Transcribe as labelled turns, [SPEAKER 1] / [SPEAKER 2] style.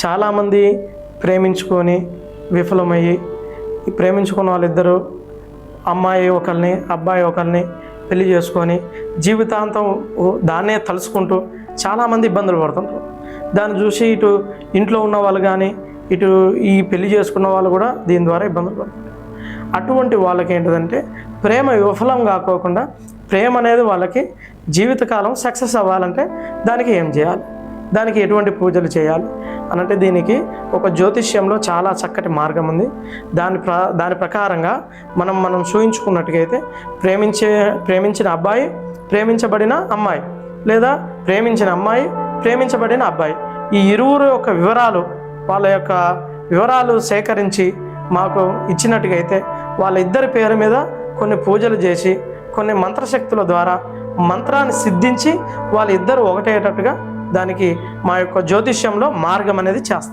[SPEAKER 1] చాలామంది ప్రేమించుకొని విఫలమయ్యి ప్రేమించుకున్న వాళ్ళిద్దరూ అమ్మాయి ఒకరిని అబ్బాయి ఒకరిని పెళ్ళి చేసుకొని జీవితాంతం దాన్నే తలుచుకుంటూ చాలామంది ఇబ్బందులు పడుతుంటారు. దాన్ని చూసి ఇటు ఇంట్లో ఉన్న వాళ్ళు కానీ ఇటు ఈ పెళ్ళి చేసుకున్న వాళ్ళు కూడా దీని ద్వారా ఇబ్బందులు పడుతుంటారు. అటువంటి వాళ్ళకి ఏంటిదంటే ప్రేమ విఫలం కాకోకుండా ప్రేమ అనేది వాళ్ళకి జీవితకాలం సక్సెస్ అవ్వాలంటే దానికి ఏం చేయాలి? దానికి ఎటువంటి పూజలు చేయాలి అనంటే దీనికి ఒక జ్యోతిష్యంలో చాలా చక్కటి మార్గం ఉంది. దాని ప్ర దాని ప్రకారంగా మనం మనం చూయించుకున్నట్టుగైతే ప్రేమించే ప్రేమించిన అబ్బాయి ప్రేమించబడిన అమ్మాయి లేదా ప్రేమించిన అమ్మాయి ప్రేమించబడిన అబ్బాయి. ఈ ఇరువురు యొక్క వివరాలు వాళ్ళ యొక్క వివరాలు సేకరించి మాకు ఇచ్చినట్టుగైతే వాళ్ళిద్దరి పేరు మీద కొన్ని పూజలు చేసి కొన్ని మంత్రశక్తుల ద్వారా మంత్రాన్ని సిద్ధించి వాళ్ళిద్దరూ ఒకటేటట్టుగా దానికి మా యొక్క జ్యోతిష్యంలో మార్గం అనేది చేస్తాం.